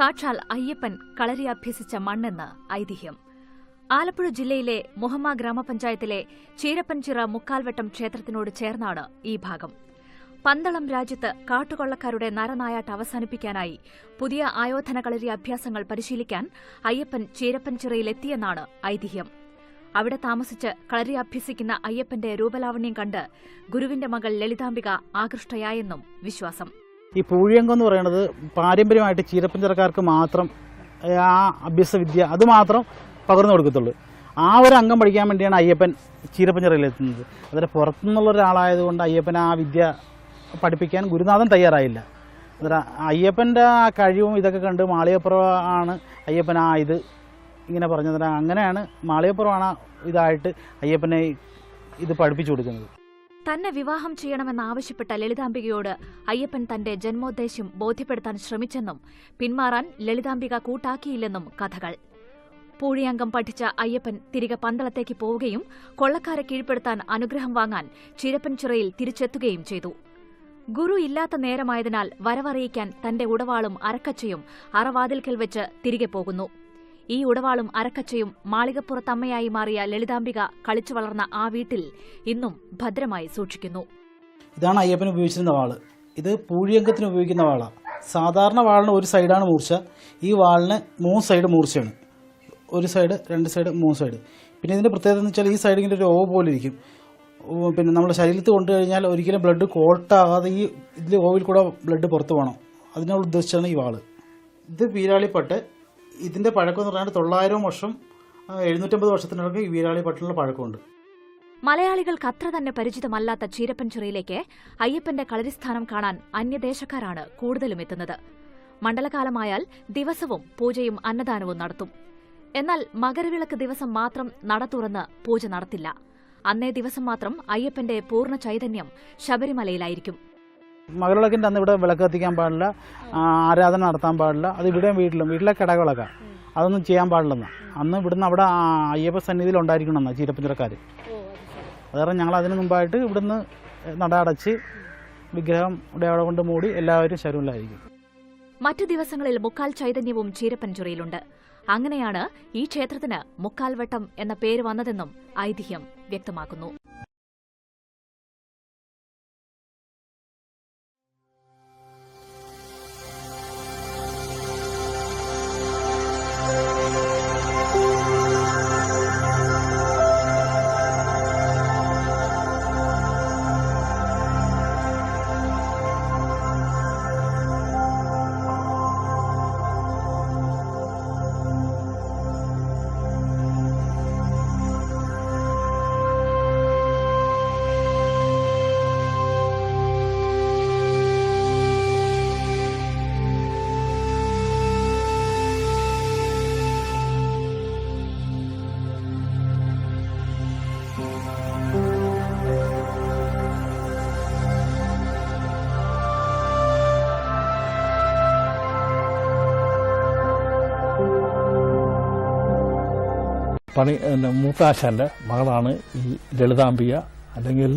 സാക്ഷാൽ അയ്യപ്പൻ കളരി അഭ്യസിച്ച മണ്ണെന്ന് ഐതിഹ്യം. ആലപ്പുഴ ജില്ലയിലെ മുഹമ്മ ഗ്രാമപഞ്ചായത്തിലെ ചീരപ്പൻചിറ മുക്കാൽവട്ടം ക്ഷേത്രത്തിനോട് ചേർന്നാണ് ഈ ഭാഗം. പന്തളം രാജ്യത്ത് കാട്ടുകൊള്ളക്കാരുടെ നരനായാട്ട് അവസാനിപ്പിക്കാനായി പുതിയ ആയോധന കളരി അഭ്യാസങ്ങൾ പരിശീലിക്കാൻ അയ്യപ്പൻ ചീരപ്പൻചിറയിലെത്തിയെന്നാണ് ഐതിഹ്യം. അവിടെ താമസിച്ച് കളരി അഭ്യസിക്കുന്ന അയ്യപ്പന്റെ രൂപലാവണ്യം കണ്ട് ഗുരുവിന്റെ മകൾ ലളിതാംബിക ആകൃഷ്ടയായെന്നും വിശ്വാസം. ഈ പൂഴിയങ്കം എന്ന് പറയുന്നത് പാരമ്പര്യമായിട്ട് ചീരപ്പഞ്ചറക്കാർക്ക് മാത്രം ആ അഭ്യസ വിദ്യ അത് മാത്രം പകർന്നു കൊടുക്കത്തുള്ളൂ. ആ ഒരു അംഗം പഠിക്കാൻ വേണ്ടിയാണ് അയ്യപ്പൻ ചീരപ്പഞ്ചറയിലെത്തുന്നത് അതിന് പുറത്തുനിന്നുള്ള ഒരാളായതുകൊണ്ട് അയ്യപ്പൻ ആ വിദ്യ പഠിപ്പിക്കാൻ ഗുരുനാഥൻ തയ്യാറായില്ല. അന്നേരം അയ്യപ്പന്റെ ആ കഴിവും ഇതൊക്കെ കണ്ട് മാളികപ്പുറം ആണ് അയ്യപ്പൻ ആ ഇത് ഇങ്ങനെ പറഞ്ഞത്. അങ്ങനെയാണ് മാളികപ്പുറമാണ് ഇതായിട്ട് അയ്യപ്പനെ ഇത് പഠിപ്പിച്ചു കൊടുക്കുന്നത്. തന്നെ വിവാഹം ചെയ്യണമെന്നാവശ്യപ്പെട്ട ലളിതാംബികയോട് അയ്യപ്പൻ തന്റെ ജന്മോദ്ദേശ്യം ബോധ്യപ്പെടുത്താൻ ശ്രമിച്ചെന്നും പിന്മാറാൻ ലളിതാംബിക കൂട്ടാക്കിയില്ലെന്നും കഥകൾ. പൂഴിയംഗം പഠിച്ച അയ്യപ്പൻ തിരികെ പന്തളത്തേക്ക് പോവുകയും കൊള്ളക്കാരെ കീഴ്പ്പെടുത്താൻ അനുഗ്രഹം വാങ്ങാൻ ചിരപ്പൻചിറയിൽ തിരിച്ചെത്തുകയും ചെയ്തു. ഗുരു ഇല്ലാത്ത നേരമായതിനാൽ വരവറിയിക്കാൻ തന്റെ ഉടവാളും അരക്കച്ചയും അറവാതിൽക്കൽ വെച്ച് തിരികെ പോകുന്നു. ഈ ഉടവാളും അരക്കച്ചയും മാളികപ്പുറത്തമ്മയായി മാറിയ ലളിതാംബിക കളിച്ചു വളർന്ന ആ വീട്ടിൽ ഇന്നും ഭദ്രമായി സൂക്ഷിക്കുന്നു. ഇതാണ് അയ്യപ്പൻ ഉപയോഗിച്ചിരുന്ന വാൾ. ഇത് പൂഴിയങ്കത്തിന് ഉപയോഗിക്കുന്ന വാളാണ് സാധാരണ വാളിന് ഒരു സൈഡാണ് മൂർച്ച. ഈ വാളിന് മൂന്ന് സൈഡ് മൂർച്ചയാണ്. ഒരു സൈഡ് രണ്ട് സൈഡ് മൂന്ന് സൈഡ്. പിന്നെ ഇതിന്റെ പ്രത്യേകത എന്ന് വെച്ചാൽ ഈ സൈഡ് ഇങ്ങനെ ഒരു ഓ പോലെ ഇരിക്കും. പിന്നെ നമ്മുടെ ശരീരത്തിൽ കൊണ്ടു കഴിഞ്ഞാൽ ഒരിക്കലും ബ്ലഡ് കോട്ടാകാതെ ഈ ഇതിൽ ഓവിൽ കൂടെ ബ്ലഡ് പുറത്ത് പോകണം. അതിനുള്ള ഉദ്ദേശിച്ചാണ് ഈ വാൾ. ഇത് വീരാളിപ്പട്ട് ഇതിന്റെ പഴക്കം എന്ന് പറഞ്ഞാൽ തൊള്ളായിരം വർഷം എഴുന്നൂറ്റമ്പത് വർഷത്തിനിടയ്ക്ക് ഈ വീരാളിപ്പട്ടിനുള്ള പഴക്കമുണ്ട്. മലയാളികൾക്ക് അത്ര തന്നെ പരിചിതമല്ലാത്ത ചീരപ്പൻചുറയിലേക്ക് അയ്യപ്പന്റെ കളരിസ്ഥാനം കാണാൻ അന്യദേശക്കാരാണ് കൂടുതലും എത്തുന്നത്. മണ്ഡലകാലമായാൽ ദിവസവും പൂജയും അന്നദാനവും നടത്തും. എന്നാൽ മകരവിളക്ക് ദിവസം മാത്രം നട തുറന്ന് പൂജ നടത്തില്ല. അന്നേ ദിവസം മാത്രം അയ്യപ്പന്റെ പൂർണ ചൈതന്യം ശബരിമലയിലായിരിക്കും. മകളുടെ അന്ന് ഇവിടെ വിളക്ക് കത്തിക്കാൻ പാടില്ല ആരാധന നടത്താൻ പാടില്ല. അത് ഇവിടെയും വീട്ടിലും വീട്ടിലെ കിടകളൊക്കെ. അതൊന്നും ചെയ്യാൻ പാടില്ലെന്ന്. അന്ന് ഇവിടുന്ന് അവിടെ അയ്യപ്പ സന്നിധിയിൽ ഉണ്ടായിരിക്കണമെന്നാണ് ചീരപ്പഞ്ചിറക്കാർ അതുകാരണം ഞങ്ങൾ അതിന് മുമ്പായിട്ട് ഇവിടുന്ന് നട അടച്ച് വിഗ്രഹം ഇവിടെ അവിടെ കൊണ്ട് മൂടി എല്ലാവരും ശരുവിലായിരിക്കും മറ്റു ദിവസങ്ങളിൽ മുക്കാൽ ചൈതന്യവും ചീരപ്പഞ്ചുറയിലുണ്ട് അങ്ങനെയാണ് ഈ ക്ഷേത്രത്തിന് മുക്കാൽവട്ടം എന്ന പേര് വന്നതെന്നും ഐതിഹ്യം വ്യക്തമാക്കുന്നു. പണി മൂത്താശാന്റെ മകളാണ് ഈ ലളിതാംബിക അല്ലെങ്കിൽ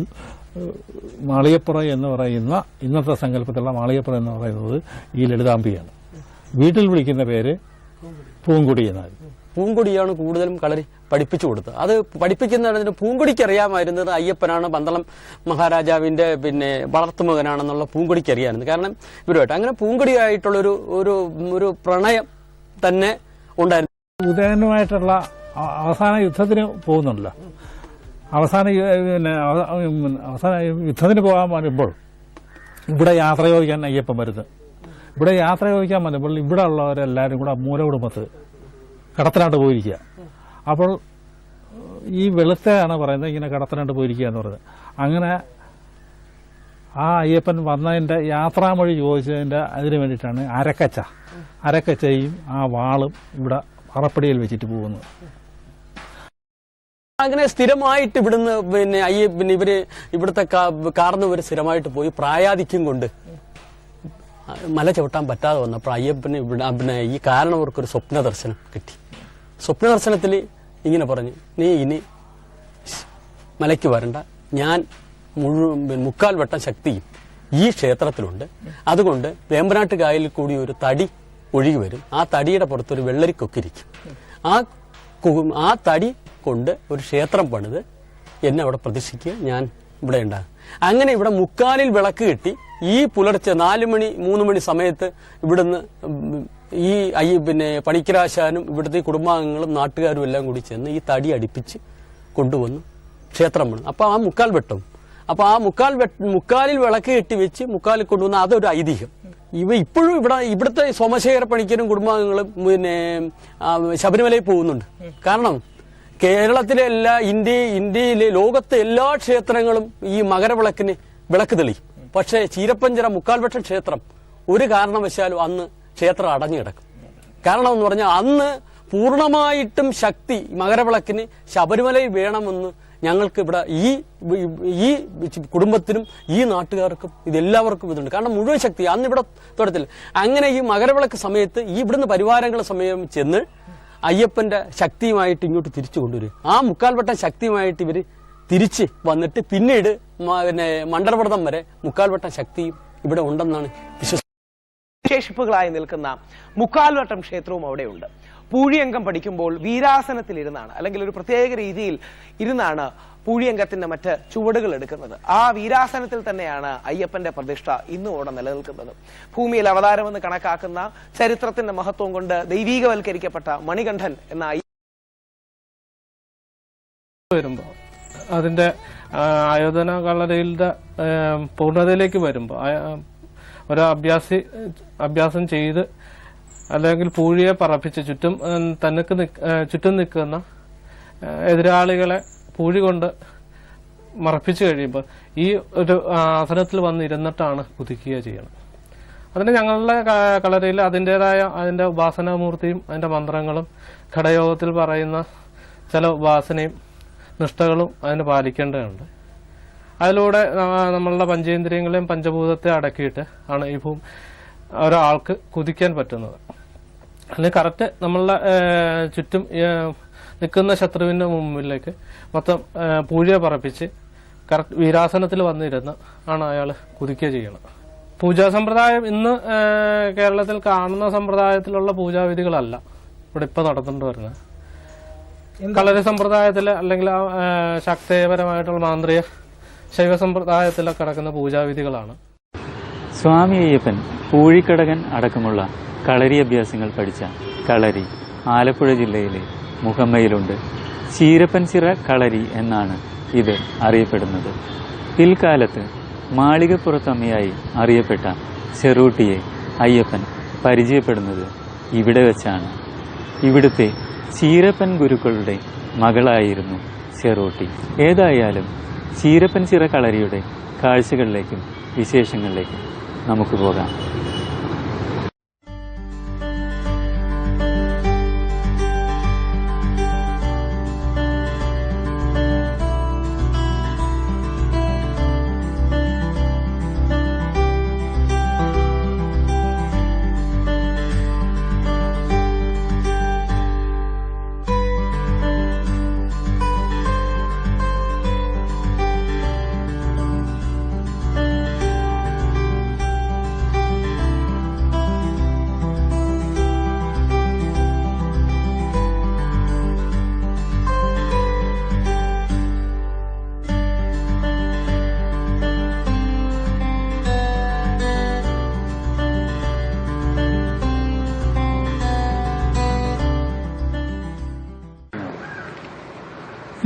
മാളിയപ്പുറ എന്ന് പറയുന്ന ഇന്നത്തെ സങ്കല്പത്തിലുള്ള മാളിയപ്പുറ എന്ന് പറയുന്നത് ഈ ലളിതാംബിയാണ് വീട്ടിൽ വിളിക്കുന്ന പേര് പൂങ്കുടി എന്നാണ്. പൂങ്കുടിയാണ് കൂടുതലും കളരി പഠിപ്പിച്ചു കൊടുത്തത്. അത് പഠിപ്പിക്കുന്ന പൂങ്കുടിക്ക് അറിയാമായിരുന്നത് അയ്യപ്പനാണ് പന്തളം മഹാരാജാവിന്റെ പിന്നെ വളർത്തുമകനാണെന്നുള്ള പൂങ്കുടിക്ക് അറിയാമായിരുന്നു കാരണം ഇവരുമായിട്ട് അങ്ങനെ പൂങ്കുടിയായിട്ടുള്ളൊരു ഒരു ഒരു പ്രണയം തന്നെ ഉണ്ടായിരുന്നു. ഉദയനുമായിട്ടുള്ള അവസാന യുദ്ധത്തിന് പോകുന്നുണ്ടല്ലോ. അവസാന പിന്നെ അവസാന യുദ്ധത്തിന് പോകാൻ വരുമ്പോൾ ഇവിടെ യാത്ര ചോദിക്കാൻ അയ്യപ്പൻ വരുന്നത്. ഇവിടെ യാത്ര ചോദിക്കാൻ വരുമ്പോൾ ഇവിടെ ഉള്ളവരെല്ലാവരും കൂടെ മൂല കുടുംബത്ത് കടത്തനാട്ട് പോയിരിക്കുക. അപ്പോൾ ഈ വെളുത്തയാണ് പറയുന്നത് ഇങ്ങനെ കടത്തനാട്ട് പോയിരിക്കുക എന്ന് പറയുന്നത്. അങ്ങനെ ആ അയ്യപ്പൻ വന്നതിന്റെ യാത്രാമൊഴി ചോദിച്ചതിന്റെ അതിന് വേണ്ടിയിട്ടാണ് അരക്കച്ച. അരക്കച്ചയും ആ വാളും ഇവിടെ അറപ്പടിയിൽ വെച്ചിട്ട് പോകുന്നത്. അങ്ങനെ സ്ഥിരമായിട്ട് ഇവിടുന്ന് പിന്നെ അയ്യ പിന്നെ ഇവർ ഇവിടുത്തെ കാർന്നവർ സ്ഥിരമായിട്ട് പോയി പ്രായാധിക്യം കൊണ്ട് മല ചവിട്ടാൻ പറ്റാതെ വന്നപ്പോൾ അയ്യപ്പന് ഇവിടെ പിന്നെ ഈ കാരണവർക്കൊരു സ്വപ്ന ദർശനം കിട്ടി. സ്വപ്ന ദർശനത്തിൽ ഇങ്ങനെ പറഞ്ഞു നീ ഇനി മലയ്ക്ക് വരണ്ട. ഞാൻ മുഴുവൻ മുക്കാൽ വട്ടം ശക്തിയും ഈ ക്ഷേത്രത്തിലുണ്ട്. അതുകൊണ്ട് വേമ്പനാട്ട് കായലിൽ കൂടി ഒരു തടി ഒഴുകി വരും. ആ തടിയുടെ പുറത്തൊരു വെള്ളരിക്കൊക്കിരിക്കും. ആ കു- ആ തടി കൊണ്ട് ഒരു ക്ഷേത്രം പണിത് എന്നെ അവിടെ പ്രതിഷ്ഠിക്കുക. ഞാൻ ഇവിടെ ഉണ്ടാകും അങ്ങനെ ഇവിടെ മുക്കാലിൽ വിളക്ക് കിട്ടി ഈ പുലർച്ചെ നാല് മണി മൂന്ന് മണി സമയത്ത് ഇവിടുന്ന് ഈ അയ്യ പിന്നെ പണിക്കരാശാനും ഇവിടുത്തെ കുടുംബാംഗങ്ങളും നാട്ടുകാരും എല്ലാം കൂടി ചെന്ന് ഈ തടി അടിപ്പിച്ച് കൊണ്ടുവന്നു ക്ഷേത്രം പണി അപ്പോൾ ആ മുക്കാൽ വെട്ടം. അപ്പോൾ ആ മുക്കാൽ മുക്കാലിൽ വിളക്ക് കെട്ടി വെച്ച് മുക്കാലിൽ കൊണ്ടുവന്ന അതൊരു ഐതിഹ്യം. ഇവ ഇപ്പോഴും ഇവിടെ ഇവിടുത്തെ സോമശേഖര പണിക്കരും കുടുംബാംഗങ്ങളും പിന്നെ ശബരിമലയിൽ പോകുന്നുണ്ട്. കാരണം കേരളത്തിലെ എല്ലാ ഇന്ത്യ ഇന്ത്യയിലെ ലോകത്തെ എല്ലാ ക്ഷേത്രങ്ങളും ഈ മകരവിളക്കിന് വിളക്ക് തെളിയും. പക്ഷേ ചീരപ്പഞ്ചിറ മുക്കാൽവട്ടം ക്ഷേത്രം ഒരു കാരണവശാലും അന്ന് ക്ഷേത്രം അടഞ്ഞു കിടക്കും. കാരണം എന്ന് പറഞ്ഞാൽ അന്ന് പൂർണമായിട്ടും ശക്തി മകരവിളക്കിന് ശബരിമലയിൽ വേണമെന്ന് ഞങ്ങൾക്ക് ഇവിടെ ഈ ഈ കുടുംബത്തിനും ഈ നാട്ടുകാർക്കും ഇതെല്ലാവർക്കും ഇതുണ്ട്. കാരണം മുഴുവൻ ശക്തി അന്ന് ഇവിടെ തുടത്തില്ല അങ്ങനെ ഈ മകരവിളക്ക് സമയത്ത് ഈ ഇവിടുന്ന് പരിവാരങ്ങൾ സമയം ചെന്ന് അയ്യപ്പന്റെ ശക്തിയുമായിട്ട് ഇങ്ങോട്ട് തിരിച്ചു കൊണ്ടുവരും. ആ മുക്കാൽവട്ടം ശക്തിയുമായിട്ട് ഇവർ തിരിച്ച് വന്നിട്ട് പിന്നീട് പിന്നെ മണ്ഡലവ്രതം വരെ മുക്കാൽവട്ടം ശക്തിയും ഇവിടെ ഉണ്ടെന്നാണ് വിശ്വസിക്കുന്നത് ശേഷിപ്പുകളായി നിൽക്കുന്ന മുക്കാൽവട്ടം ക്ഷേത്രവും അവിടെയുണ്ട്. പൂഴിയങ്കം പഠിക്കുമ്പോൾ വീരാസനത്തിലിരുന്നാണ് അല്ലെങ്കിൽ ഒരു പ്രത്യേക രീതിയിൽ ഇരുന്നാണ് പൂഴിയങ്കത്തിന്റെ മറ്റ് ചുവടുകൾ എടുക്കുന്നത്. ആ വീരാസനത്തിൽ തന്നെയാണ് അയ്യപ്പന്റെ പ്രതിഷ്ഠ ഇന്നും അവിടെ നിലനിൽക്കുന്നത്. ഭൂമിയിൽ അവതാരമെന്ന് കണക്കാക്കുന്ന ചരിത്രത്തിന്റെ മഹത്വം കൊണ്ട് ദൈവീകവൽക്കരിക്കപ്പെട്ട മണികണ്ഠൻ എന്ന വരുമ്പോ അതിന്റെ ആയോധന കളരിയുടെ പൂർണതയിലേക്ക് വരുമ്പോൾ ഒരു അഭ്യാസി അഭ്യാസം ചെയ്ത് അല്ലെങ്കിൽ പൂഴിയെ പറപ്പിച്ച് ചുറ്റും തന്നക്ക് ചുറ്റും നിൽക്കുന്ന എതിരാളികളെ പൂഴി കൊണ്ട് മറപ്പിച്ചു കഴിയുമ്പോൾ ഈ ഒരു ആസനത്തിൽ വന്നിരുന്നിട്ടാണ് കുതിക്കുക ചെയ്യണം. അതിന് ഞങ്ങളുടെ കളരിയിൽ അതിന്റെതായ അതിന്റെ ഉപാസനാമൂർത്തിയും അതിന്റെ മന്ത്രങ്ങളും ഘടയോഗത്തിൽ പറയുന്ന ചില ഉപാസനയും നിഷ്ഠകളും അതിന് പാലിക്കേണ്ടതുണ്ട്. അതിലൂടെ നമ്മളുടെ പഞ്ചേന്ദ്രിയങ്ങളെയും പഞ്ചഭൂതത്തെ അടക്കിയിട്ട് ആണ് ഈ ഭൂമി ഒരാൾക്ക് കുതിക്കാൻ പറ്റുന്നത്. അല്ലെങ്കിൽ കറക്റ്റ് നമ്മളുടെ ചുറ്റും നിൽക്കുന്ന ശത്രുവിന്റെ മുമ്പിലേക്ക് മൊത്തം പൂഴിയെ പറപ്പിച്ച് കറക്റ്റ് വീരാസനത്തിൽ വന്നിരുന്ന് ആണ് അയാൾ കുതിക്കുക ചെയ്യണം പൂജാ സമ്പ്രദായം ഇന്ന് കേരളത്തിൽ കാണുന്ന സമ്പ്രദായത്തിലുള്ള പൂജാവിധികളല്ല ഇവിടെ ഇപ്പൊ നടന്നുകൊണ്ട് വരുന്നത്. കളരി സമ്പ്രദായത്തിൽ അല്ലെങ്കിൽ ആ, ശക്തിപരമായിട്ടുള്ള ശാക്തേയപരമായിട്ടുള്ള മാന്ത്രിക ശൈവ സമ്പ്രദായത്തിലൊക്കെ കിടക്കുന്ന പൂജാവിധികളാണ് സ്വാമി അയ്യപ്പൻ പൂഴിക്കടകൻ അടക്കമുള്ള കളരി അഭ്യാസങ്ങൾ പഠിച്ച കളരി ആലപ്പുഴ ജില്ലയിലെ മുഹമ്മയിലുണ്ട്. ചീരപ്പൻചിറ കളരി എന്നാണ് ഇത് അറിയപ്പെടുന്നത്. പിൽക്കാലത്ത് മാളികപ്പുറത്തമ്മയായി അറിയപ്പെട്ട ചെറൂട്ടിയെ അയ്യപ്പൻ പരിചയപ്പെടുന്നത് ഇവിടെ വെച്ചാണ്. ഇവിടുത്തെ ചീരപ്പൻ ഗുരുക്കളുടെ മകളായിരുന്നു ചെറൂട്ടി. ഏതായാലും ചീരപ്പൻ ചിറ കളരിയുടെ കാഴ്ചകളിലേക്കും വിശേഷങ്ങളിലേക്കും നമുക്ക് പോകാം.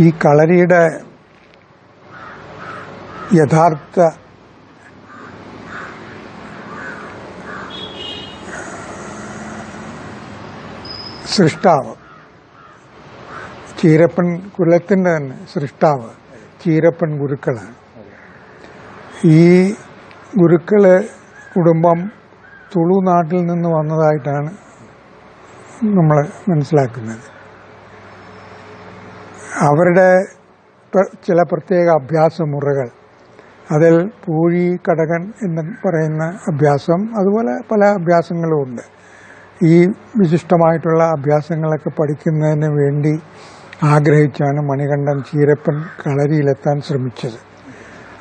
ഈ കളരിയുടെ യഥാർത്ഥ സൃഷ്ടാവ്. ചീരപ്പൻ കുലത്തിന്റെ തന്നെ സൃഷ്ടാവ്. ചീരപ്പൻ ഗുരുക്കളാണ് ഈ ഗുരുക്കൾ കുടുംബം തുളു നാട്ടിൽ നിന്ന് വന്നതായിട്ടാണ് നമ്മൾ മനസ്സിലാക്കുന്നത്. അവരുടെ ചില പ്രത്യേക അഭ്യാസ മുറകൾ അതിൽ പൂഴി കടകൻ എന്ന് പറയുന്ന അഭ്യാസം അതുപോലെ പല അഭ്യാസങ്ങളും ഉണ്ട്. ഈ വിശിഷ്ടമായിട്ടുള്ള അഭ്യാസങ്ങളൊക്കെ പഠിക്കുന്നതിന് വേണ്ടി ആഗ്രഹിച്ചാണ് മണികണ്ഠൻ ചീരപ്പൻ കളരിയിലെത്താൻ ശ്രമിച്ചത്.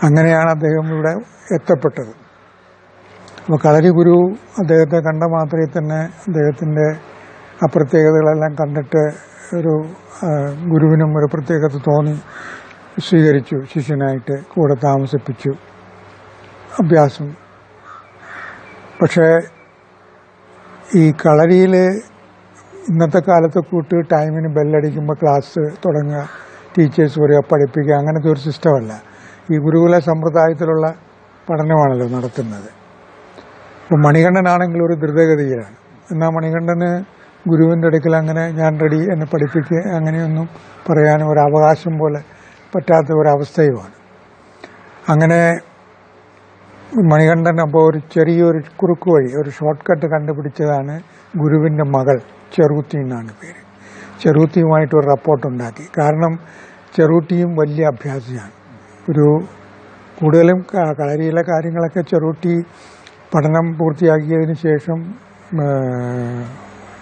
അങ്ങനെയാണ് അദ്ദേഹം ഇവിടെ എത്തപ്പെട്ടത്. അപ്പോൾ കളരി ഗുരു അദ്ദേഹത്തെ കണ്ട മാത്രമേ തന്നെ അദ്ദേഹത്തിന്റെ അപ്രത്യേകതകളെല്ലാം പ്രത്യേകതകളെല്ലാം കണ്ടിട്ട് ഒരു ഗുരുവിനും ഒരു പ്രത്യേകത തോന്നി. സ്വീകരിച്ചു. ശിഷ്യനായിട്ട് കൂടെ താമസിപ്പിച്ചു. അഭ്യാസം. പക്ഷേ ഈ കളരിയിൽ ഇന്നത്തെ കാലത്തെ കൂട്ട് ടൈമിന് ബെല്ലടിക്കുമ്പോൾ ക്ലാസ് തുടങ്ങുക ടീച്ചേഴ്സ് വരിക പഠിപ്പിക്കുക അങ്ങനത്തെ ഒരു സിസ്റ്റമല്ല. ഈ ഗുരുകുല സമ്പ്രദായത്തിലുള്ള പഠനമാണല്ലോ നടത്തുന്നത്. ഇപ്പം മണികണ്ഠനാണെങ്കിൽ ഒരു ദ്രുതഗതിയിലാണ്. എന്നാൽ മണികണ്ഠന് ഗുരുവിന്റെ അടുക്കൽ അങ്ങനെ ഞാൻ റെഡി എന്നെ പഠിപ്പിക്കുക അങ്ങനെയൊന്നും പറയാൻ ഒരു പോലെ പറ്റാത്ത ഒരവസ്ഥയുമാണ്. അങ്ങനെ മണികണ്ഠൻ അപ്പോൾ ഒരു ചെറിയൊരു കുറുക്ക് വഴി ഒരു ഷോർട്ട് കട്ട് കണ്ടുപിടിച്ചതാണ് ഗുരുവിന്റെ മകൾ ചെറുത്തി എന്നാണ് പേര്. ചെറുത്തിയുമായിട്ട് ഒരു റപ്പോർട്ട് ഉണ്ടാക്കി. കാരണം ചെറുട്ടിയും വലിയ അഭ്യാസിയാണ്. ഒരു കൂടുതലും കളരിയിലെ കാര്യങ്ങളൊക്കെ ചെറുട്ടി പഠനം പൂർത്തിയാക്കിയതിന് ശേഷം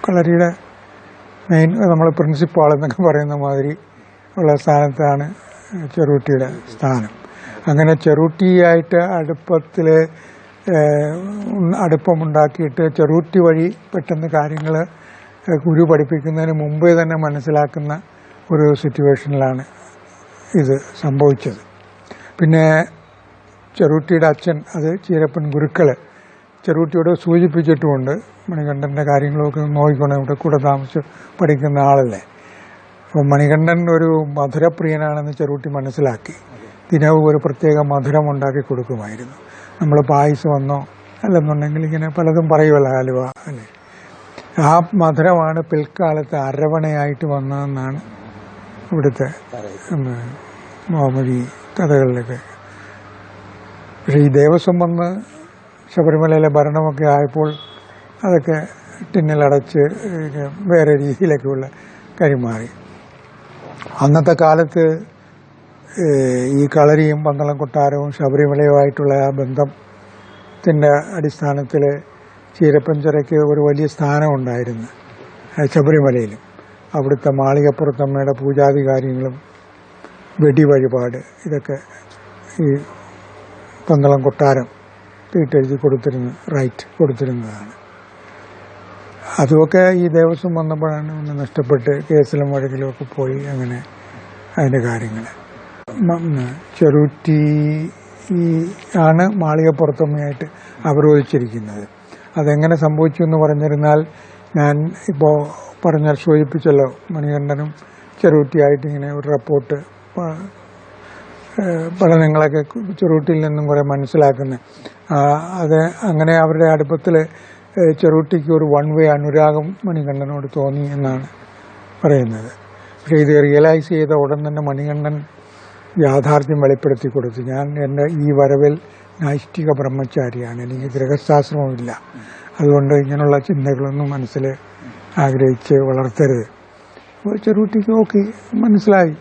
കളരിയുടെ മെയിൻ നമ്മൾ പ്രിൻസിപ്പാൾ എന്നൊക്കെ പറയുന്ന മാതിരി ഉള്ള സ്ഥാനത്താണ് ചെറുട്ടിയുടെ സ്ഥാനം. അങ്ങനെ ചെറുട്ടിയായിട്ട് അടുപ്പത്തിൽ അടുപ്പമുണ്ടാക്കിയിട്ട് ചെറുട്ടി വഴി പെട്ടെന്ന് കാര്യങ്ങൾ ഗുരു പഠിപ്പിക്കുന്നതിന് മുമ്പേ തന്നെ മനസ്സിലാക്കുന്ന ഒരു സിറ്റുവേഷനിലാണ് ഇത് സംഭവിച്ചത്. പിന്നെ ചെറുട്ടിയുടെ അച്ഛൻ അത് ചീരപ്പൻ ഗുരുക്കൾ ചെറുട്ടിയോട് സൂചിപ്പിച്ചിട്ടുമുണ്ട്. മണികണ്ഠന്റെ കാര്യങ്ങളൊക്കെ നോക്കിക്കൊണ്ട് ഇവിടെ കൂടെ താമസിച്ച് പഠിക്കുന്ന ആളല്ലേ. അപ്പോൾ മണികണ്ഠൻ ഒരു മധുരപ്രിയനാണെന്ന് ചെറുകുട്ടി മനസ്സിലാക്കി. ദിനവും ഒരു പ്രത്യേക മധുരം ഉണ്ടാക്കി കൊടുക്കുമായിരുന്നു. നമ്മൾ പായസം വന്നോ അല്ലെന്നുണ്ടെങ്കിൽ ഇങ്ങനെ പലതും പറയുമല്ലോ ഹലുവ അല്ലേ? ആ മധുരമാണ് പിൽക്കാലത്ത് അരവണയായിട്ട് വന്നതെന്നാണ് ഇവിടുത്തെ മുഹമ്മദി കഥകളിലൊക്കെ. പക്ഷേ ഈ ദേവസ്വം വന്ന് ശബരിമലയിലെ ഭരണമൊക്കെ ആയപ്പോൾ അതൊക്കെ ടിന്നിലടച്ച് വേറെ രീതിയിലൊക്കെയുള്ള കൈമാറി അന്നത്തെ കാലത്ത് ഈ കളരിയും പന്തളം കൊട്ടാരവും ശബരിമലയുമായിട്ടുള്ള ആ ബന്ധത്തിന്റെ അടിസ്ഥാനത്തിൽ ചീരപ്പഞ്ചരയ്ക്ക് ഒരു വലിയ സ്ഥാനമുണ്ടായിരുന്നു ആ ശബരിമലയിലും. അവിടുത്തെ മാളികപ്പുറത്തമ്മയുടെ പൂജാതി കാര്യങ്ങളും വെടി വഴിപാട് ഇതൊക്കെ ഈ പന്തളം കൊട്ടാരം തീട്ടെഴുതി കൊടുത്തിരുന്ന റൈറ്റ് കൊടുത്തിരുന്നതാണ്. അതുമൊക്കെ ഈ ദേവസ്വം വന്നപ്പോഴാണ് ഒന്ന് നഷ്ടപ്പെട്ട് കേസിലും വഴക്കിലും ഒക്കെ പോയി അങ്ങനെ അതിന്റെ കാര്യങ്ങൾ. ചെറുറ്റി ആണ് മാളികപ്പുറത്തമ്മയായിട്ട് അവരോധിച്ചിരിക്കുന്നത്. അതെങ്ങനെ സംഭവിച്ചു എന്ന് പറഞ്ഞിരുന്നാൽ ഞാൻ ഇപ്പോൾ പറഞ്ഞാൽ സൂചിപ്പിച്ചല്ലോ മണികണ്ഠനും ചെറുറ്റിയായിട്ട് ഇങ്ങനെ ഒരു റിപ്പോർട്ട് പഠനങ്ങളൊക്കെ ചെറുട്ടിയിൽ നിന്നും കുറെ മനസ്സിലാക്കുന്നത് അത് അങ്ങനെ അവരുടെ അടുപ്പത്തിൽ ചെറുട്ടിക്ക് ഒരു വൺ വേ അനുരാഗം മണികണ്ഠനോട് തോന്നി എന്നാണ് പറയുന്നത്. പക്ഷേ ഇത് റിയലൈസ് ചെയ്ത ഉടൻ തന്നെ മണികണ്ഠൻ യാഥാർത്ഥ്യം വെളിപ്പെടുത്തി കൊടുത്തു. ഞാൻ എന്റെ ഈ വരവിൽ നൈഷ്ഠിക ബ്രഹ്മചാരിയാണ്. എനിക്ക് ഗൃഹസ്ഥാശ്രമമില്ല അതുകൊണ്ട് ഇങ്ങനെയുള്ള ചിന്തകളൊന്നും മനസ്സിൽ ആഗ്രഹിച്ച് വളർത്തരുത്. ചെറുകുട്ടിക്ക് നോക്കി മനസ്സിലായി.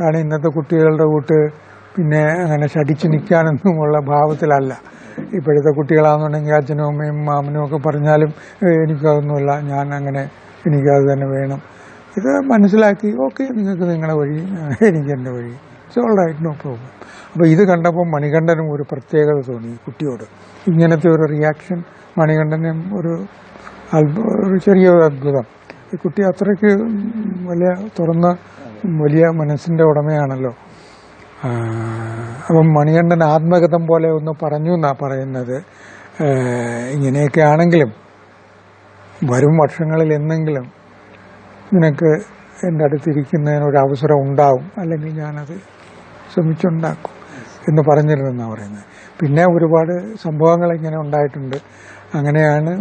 കാരണം ഇന്നത്തെ കുട്ടികളുടെ കൂട്ട് പിന്നെ അങ്ങനെ ശടിച്ചു നിൽക്കാനൊന്നുമുള്ള ഭാവത്തിലല്ല. ഇപ്പോഴത്തെ കുട്ടികളാണെന്നുണ്ടെങ്കിൽ അച്ഛനും അമ്മയും മാമനും ഒക്കെ പറഞ്ഞാലും "ഏയ് എനിക്കതൊന്നുമില്ല. ഞാൻ അങ്ങനെ എനിക്കത് തന്നെ വേണം. ഇത് മനസ്സിലാക്കി ഓക്കെ നിങ്ങൾക്ക് നിങ്ങളുടെ വഴി എനിക്ക് എന്റെ വഴി. ഇറ്റ്സ് ഓൾ നോ പ്രോബ്ലം അപ്പോൾ ഇത് കണ്ടപ്പോൾ മണികണ്ഠനും ഒരു പ്രത്യേകത തോന്നി കുട്ടിയോട്. ഇങ്ങനത്തെ ഒരു റിയാക്ഷൻ മണികണ്ഠനും ഒരു ഒരു ചെറിയ അത്ഭുതം. ഈ കുട്ടി അത്രയ്ക്ക് വലിയ തുറന്ന വലിയ മനസ്സിന്റെ ഉടമയാണല്ലോ. അപ്പം മണികണ്ഠൻ ആത്മകഥം പോലെ ഒന്ന് പറഞ്ഞു എന്നാ പറയുന്നത്. ഇങ്ങനെയൊക്കെ ആണെങ്കിലും വരും വർഷങ്ങളിൽ എന്നെങ്കിലും നിനക്ക് എന്റെ അടുത്തിരിക്കുന്നതിന് ഒരു അവസരം ഉണ്ടാവും. അല്ലെങ്കിൽ ഞാനത് ശ്രമിച്ചുണ്ടാക്കും എന്ന് പറഞ്ഞിരുന്നെന്നാണ് പറയുന്നത്. പിന്നെ ഒരുപാട് സംഭവങ്ങൾ ഇങ്ങനെ ഉണ്ടായിട്ടുണ്ട്. അങ്ങനെയാണ്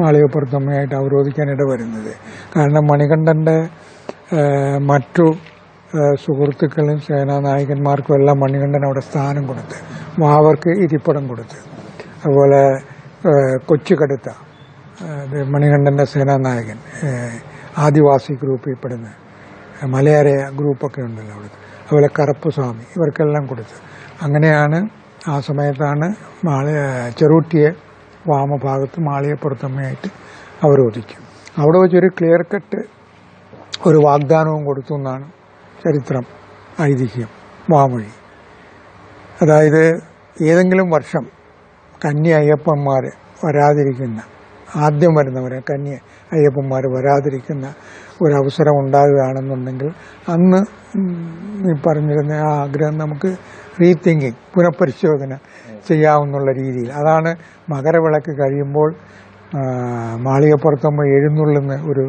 മാളികപ്പുറത്തമ്മയായിട്ട് അവരോധിക്കാനിട വരുന്നത് കാരണം മണികണ്ഠന്റെ മറ്റു സുഹൃത്തുക്കളും സേനാനായകന്മാർക്കും എല്ലാം മണികണ്ഠൻ അവിടെ സ്ഥാനം കൊടുത്ത് മാവർക്ക് ഇരിപ്പിടം കൊടുത്ത്. അതുപോലെ കൊച്ചുകടുത്ത മണികണ്ഠന്റെ സേനാനായകൻ ആദിവാസി ഗ്രൂപ്പിൽ പെടുന്ന മലയാര ഗ്രൂപ്പൊക്കെ ഉണ്ടല്ലോ അവിടെ. അതുപോലെ കറുപ്പുസ്വാമി ഇവർക്കെല്ലാം കൊടുത്ത്. അങ്ങനെയാണ് ആ സമയത്താണ് മാളി ചെറുട്ടിയെ വാമഭാഗത്ത് മാളികപ്പുറത്തമ്മയായിട്ട് അവരോധിക്കും. അവിടെ വെച്ചൊരു ക്ലിയർ കട്ട് ഒരു വാഗ്ദാനവും കൊടുത്തു എന്നാണ് ചരിത്രം ഐതിഹ്യം വാമൊഴി. അതായത് ഏതെങ്കിലും വർഷം കന്നി അയ്യപ്പന്മാർ വരാതിരിക്കുന്ന ആദ്യം വരുന്നവരെ കന്നി അയ്യപ്പന്മാർ വരാതിരിക്കുന്ന ഒരവസരം ഉണ്ടാകുകയാണെന്നുണ്ടെങ്കിൽ അന്ന് ഈ പറഞ്ഞിരുന്ന ആ ആഗ്രഹം നമുക്ക് റീതിങ്കിങ് പുനഃപരിശോധന ചെയ്യാവുന്നുള്ള രീതിയിൽ. അതാണ് മകരവിളക്ക് കഴിയുമ്പോൾ മാളികപ്പുറത്തമ്മ എഴുന്നള്ളുന്ന ഒരു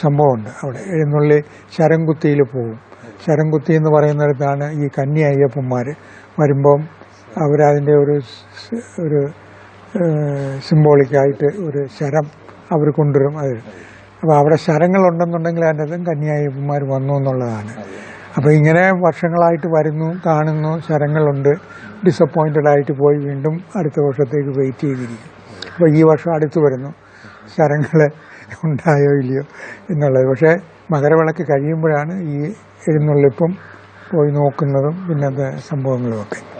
സംഭവമുണ്ട്. അവിടെ എഴുന്നള്ളി ശരംകുത്തിയിൽ പോകും ശരംകുത്തി എന്ന് പറയുന്നിടത്താണ് ഈ കന്നി അയ്യപ്പന്മാർ വരുമ്പം അവരതിന്റെ ഒരു ഒരു സിംബോളിക്കായിട്ട് ഒരു ശരം അവർ കൊണ്ടുവരും അത്. അപ്പോൾ അവിടെ ശരങ്ങളുണ്ടെന്നുണ്ടെങ്കിൽ അതിന്റെ അതും കന്യായപ്പന്മാർ വന്നു എന്നുള്ളതാണ്. അപ്പോൾ ഇങ്ങനെ വർഷങ്ങളായിട്ട് വരുന്നു കാണുന്നു ശരങ്ങളുണ്ട്. ഡിസപ്പോയിന്റഡ് ആയിട്ട് പോയി വീണ്ടും അടുത്ത വർഷത്തേക്ക് വെയിറ്റ് ചെയ്തിരിക്കും. അപ്പോൾ ഈ വർഷം അടുത്ത് വരുന്നു. ശരങ്ങൾ ഉണ്ടായോ ഇല്ലയോ എന്നുള്ളത്. പക്ഷേ മകരവിളക്ക് കഴിയുമ്പോഴാണ് ഈ എഴുന്നള്ളിപ്പും പോയി നോക്കുന്നതും പിന്നത്തെ സംഭവങ്ങളുമൊക്കെ.